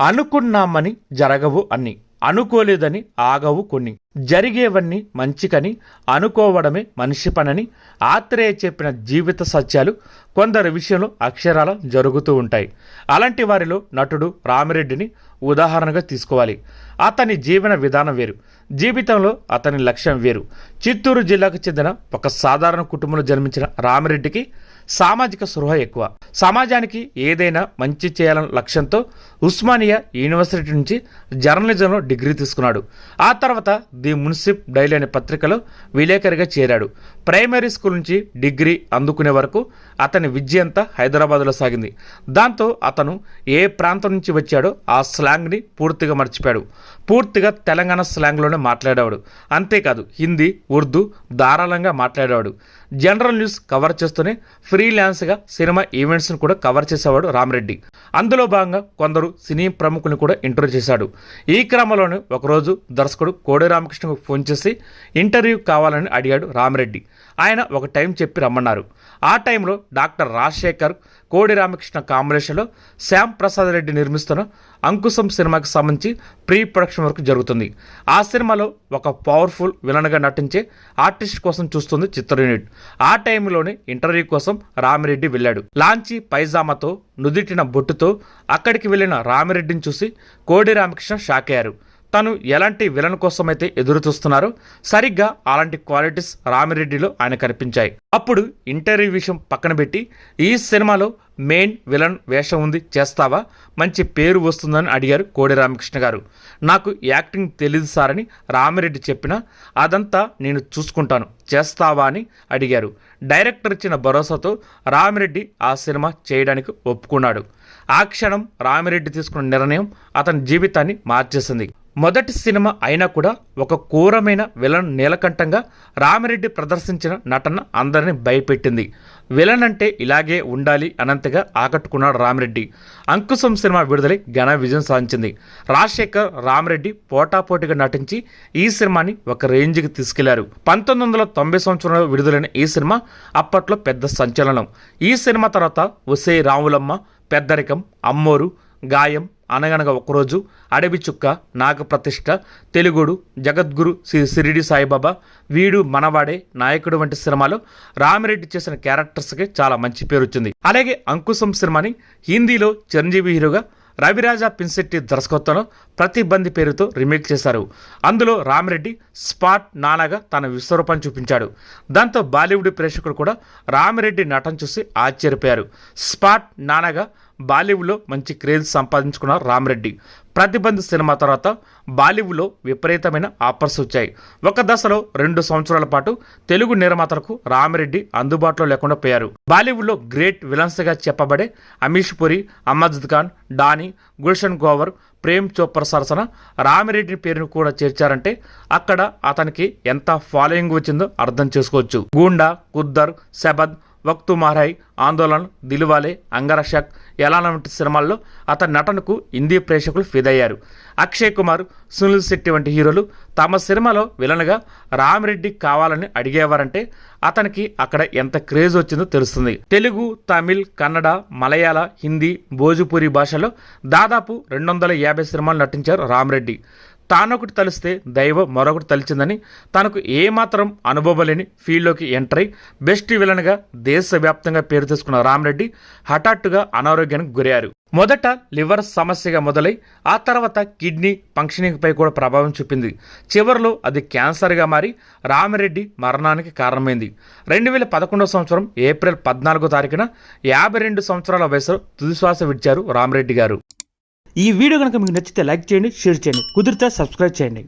అనుకున్నామని జరగవు అన్ని. అనుకోలేదని ఆగవు కొన్ని. జరిగేవన్నీ మంచికని అనుకోవడమే మనిషి పనని ఆత్రేయ చెప్పిన జీవిత సత్యాలు కొందరి విషయంలో అక్షరాల జరుగుతూ ఉంటాయి. అలాంటి వారిలో నటుడు రామిరెడ్డిని ఉదాహరణగా తీసుకోవాలి. అతని జీవన విధానం వేరు. జీవితంలో అతని లక్ష్యం వేరు. చిత్తూరు జిల్లాకు చెందిన ఒక సాధారణ కుటుంబంలో జన్మించిన రామిరెడ్డికి సామాజిక స్పృహ ఎక్కువ. సమాజానికి ఏదైనా మంచి చేయాలన్న లక్ష్యంతో ఉస్మానియా యూనివర్సిటీ నుంచి జర్నలిజంలో డిగ్రీ తీసుకున్నాడు. ఆ తర్వాత ది మున్సిప్ డైలీ అనే పత్రికలో విలేకరిగా చేరాడు. ప్రైమరీ స్కూల్ నుంచి డిగ్రీ అందుకునే వరకు అతని విద్య అంతా హైదరాబాద్లో సాగింది. దాంతో అతను ఏ ప్రాంతం నుంచి వచ్చాడో ఆ స్లాంగ్ని పూర్తిగా మర్చిపోయాడు. పూర్తిగా తెలంగాణ స్లాంగ్లోనే మాట్లాడేవాడు. అంతేకాదు హిందీ ఉర్దూ ధారాళంగా మాట్లాడేవాడు. జనరల్ న్యూస్ కవర్ చేస్తూనే ఫ్రీలాన్స్గా సినిమా ఈవెంట్స్ను కూడా కవర్ చేసేవాడు రామరెడ్డి. అందులో భాగంగా కొందరు సినీ ప్రముఖులను కూడా ఇంటర్వ్యూ చేశాడు. ఈ క్రమంలోనే ఒకరోజు దర్శకుడు కోడి రామకృష్ణకు ఫోన్ చేసి ఇంటర్వ్యూ కావాలని అడిగాడు రామరెడ్డి. ఆయన ఒక టైం చెప్పి రమ్మన్నారు. ఆ టైంలో డాక్టర్ రాజశేఖర్ కోడి రామకృష్ణ కాంబినేషన్లో శ్యామ్ ప్రసాద్ రెడ్డి నిర్మిస్తున్న అంకుశం సినిమాకి సంబంధించి ప్రీ ప్రొడక్షన్ వర్క్ జరుగుతుంది. ఆ సినిమాలో ఒక పవర్ఫుల్ విలన్గా నటించే ఆర్టిస్ట్ కోసం చూస్తుంది చిత్ర యూనిట్. ఆ టైంలోనే ఇంటర్వ్యూ కోసం రామిరెడ్డి వెళ్ళాడు. లాంచి పైజామాతో నుదిటిన బొట్టుతో అక్కడికి వెళ్ళిన రామిరెడ్డిని చూసి కోడి రామకృష్ణ షాక్ అయ్యారు. తను ఎలాంటి విలన్ కోసమైతే ఎదురు చూస్తున్నారో సరిగ్గా అలాంటి క్వాలిటీస్ రామిరెడ్డిలో ఆయన కనిపించాయి. అప్పుడు ఇంటర్వ్యూ విషయం పక్కన పెట్టి ఈ సినిమాలో మెయిన్ విలన్ వేషం ఉంది చేస్తావా? మంచి పేరు వస్తుందని అడిగారు కోడి రామకృష్ణ గారు. నాకు యాక్టింగ్ తెలియదు సార్ అని రామిరెడ్డి చెప్పినా అదంతా నేను చూసుకుంటాను చేస్తావా అని అడిగారు. డైరెక్టర్ ఇచ్చిన భరోసాతో రామిరెడ్డి ఆ సినిమా చేయడానికి ఒప్పుకున్నాడు. ఆ క్షణం రామిరెడ్డి తీసుకున్న నిర్ణయం అతని జీవితాన్ని మార్చేసింది. మొదటి సినిమా అయినా కూడా ఒక క్రూరమైన విలన్ నీలకంఠంగా రామిరెడ్డి ప్రదర్శించిన నటన అందరిని భయపెట్టింది. విలన్ అంటే ఇలాగే ఉండాలి అనంతగా ఆకట్టుకున్నాడు రామిరెడ్డి. అంకుశం సినిమా విడుదలై ఘన విజయం సాధించింది. రాజశేఖర్ రామిరెడ్డి పోటాపోటీగా నటించి ఈ సినిమాని ఒక రేంజ్కి తీసుకెళ్ళారు. పంతొమ్మిది వందల తొంభై సంవత్సరంలో విడుదలైన ఈ సినిమా అప్పట్లో పెద్ద సంచలనం. ఈ సినిమా తర్వాత ఉసే రాములమ్మ పెద్దరికం అమ్మోరు గాయం అనగనగా ఒకరోజు అడవి చుక్క నాగప్రతిష్ఠ తెలుగుడు జగద్గురు శ్రీ సిరిడి సాయిబాబా వీడు మనవాడే నాయకుడు వంటి సినిమాలో రామిరెడ్డి చేసిన క్యారెక్టర్స్కి చాలా మంచి పేరు వచ్చింది అలాగే అంకుశం సినిమాని హిందీలో చిరంజీవి హీరోగా రవిరాజా పిన్సెట్టి దర్శకత్వంలో ప్రతిబంది పేరుతో రీమేక్ చేశారు. అందులో రామిరెడ్డి స్పాట్ నానాగా తన విశ్వరూపాన్ని చూపించాడు. దాంతో బాలీవుడ్ ప్రేక్షకులు కూడా రామిరెడ్డి నటన చూసి ఆశ్చర్యపోయారు. స్పాట్ నానాగా బాలీవుడ్లో మంచి క్రేజ్ సంపాదించుకున్న రామరెడ్డి. ప్రతిబంధ్ సినిమా తర్వాత బాలీవుడ్లో విపరీతమైన ఆఫర్స్ వచ్చాయి. ఒక దశలో రెండు సంవత్సరాల పాటు తెలుగు నిర్మాతలకు రామిరెడ్డి అందుబాటులో లేకుండా పోయారు. బాలీవుడ్లో గ్రేట్ విలన్స్గా చెప్పబడే అమీష్ పురి అమజద్ ఖాన్ డానీ గుల్షన్ గోవర్ ప్రేమ్ చోప్రా సరసన రామిరెడ్డి పేరును కూడా చేర్చారంటే అక్కడ అతనికి ఎంత ఫాలోయింగ్ వచ్చిందో అర్థం చేసుకోవచ్చు. గూండా కుద్దర్ శబద్ వక్తు మహారాయ్ ఆందోళన్ దిల్వాలే అంగరక్షక్ ఎలా వంటి సినిమాల్లో అతని నటనకు హిందీ ప్రేక్షకులు ఫిదయ్యారు. అక్షయ్ కుమార్ సునీల్ శెట్టి వంటి హీరోలు తమ సినిమాలో విలన్గా రామిరెడ్డి కావాలని అడిగేవారంటే అతనికి అక్కడ ఎంత క్రేజ్ వచ్చిందో తెలుస్తుంది. తెలుగు తమిళ్ కన్నడ మలయాళ హిందీ భోజపురి భాషలో దాదాపు రెండు వందల యాభై సినిమాలు నటించారు రామిరెడ్డి. తానొకటి తలిస్తే దైవం మరొకటి తలిచిందని తనకు ఏమాత్రం అనుభవం లేని ఫీల్డ్లోకి ఎంటర్ అయి బెస్ట్ విలన్గా దేశవ్యాప్తంగా పేరు తీసుకున్న రామరెడ్డి హఠాత్తుగా అనారోగ్యానికి గురయ్యారు. మొదట లివర్ సమస్యగా మొదలై ఆ తర్వాత కిడ్నీ ఫంక్షనింగ్పై కూడా ప్రభావం చూపింది. చివరిలో అది క్యాన్సర్గా మారి రామిరెడ్డి మరణానికి కారణమైంది. రెండు వేల పదకొండవ సంవత్సరం ఏప్రిల్ పద్నాలుగో తారీఖున యాభై రెండు సంవత్సరాల వయసులో తుదిశ్వాస విడిచారు రామిరెడ్డి గారు. ఈ వీడియో కనుక మీకు నచ్చితే లైక్ చేయండి షేర్ చేయండి కుదిరితే సబ్స్క్రైబ్ చేయండి.